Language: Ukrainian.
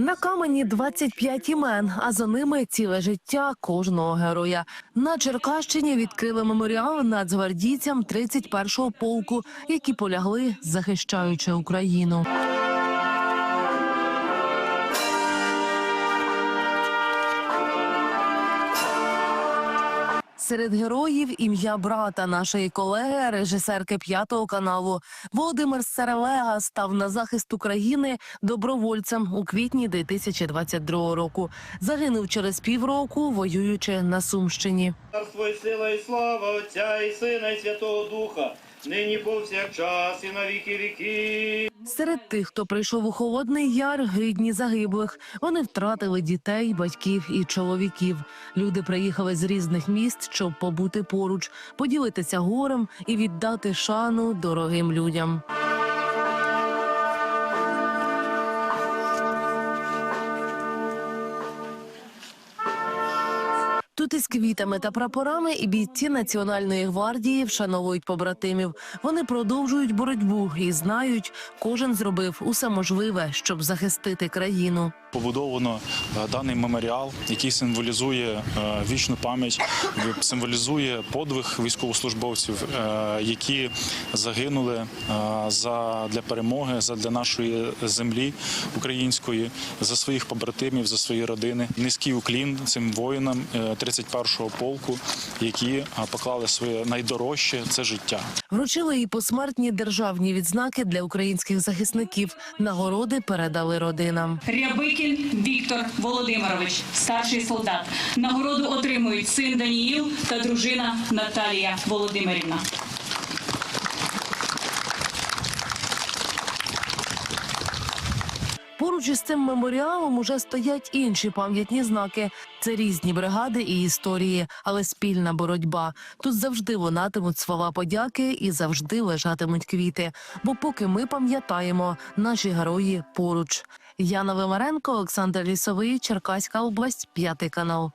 На камені 25 імен, а за ними ціле життя кожного героя. На Черкащині відкрили меморіал нацгвардійцям 31-го полку, які полягли, захищаючи Україну. Серед героїв ім'я брата нашої колеги, режисерки п'ятого каналу Володимир Серелега став на захист України добровольцем у квітні 2022 року. Загинув через півроку, воюючи на Сумщині. Царство і сила, і слава Отця і Сина, і Святого Духа, нині повсякчас і на віки віки. Серед тих, хто прийшов у холодний яр, рідні загиблих. Вони втратили дітей, батьків і чоловіків. Люди приїхали з різних міст, щоб побути поруч, поділитися горем і віддати шану дорогим людям. Тут із квітами та прапорами і бійці Національної гвардії вшановують побратимів. Вони продовжують боротьбу і знають, кожен зробив усе можливе, щоб захистити країну. Побудовано е, даний меморіал, який символізує е, вічну пам'ять, символізує подвиг військовослужбовців, е, які загинули за для перемоги, за для нашої землі української, за своїх побратимів, за свої родини. Низький уклін цим воїнам 31-го полку, які е, поклали своє найдорожче це життя. Вручили і посмертні державні відзнаки для українських захисників. Нагороди передали родинам. Рябикін Віктор Володимирович, старший солдат. Нагороду отримують син Даніїл та дружина Наталія Володимирівна. Поруч із цим меморіалом уже стоять інші пам'ятні знаки. Це різні бригади і історії, але спільна боротьба. Тут завжди лунатимуть слова подяки і завжди лежатимуть квіти. Бо поки ми пам'ятаємо, наші герої поруч. Яна Вимаренко, Олександр Лісовий, Черкаська область, п'ятий канал.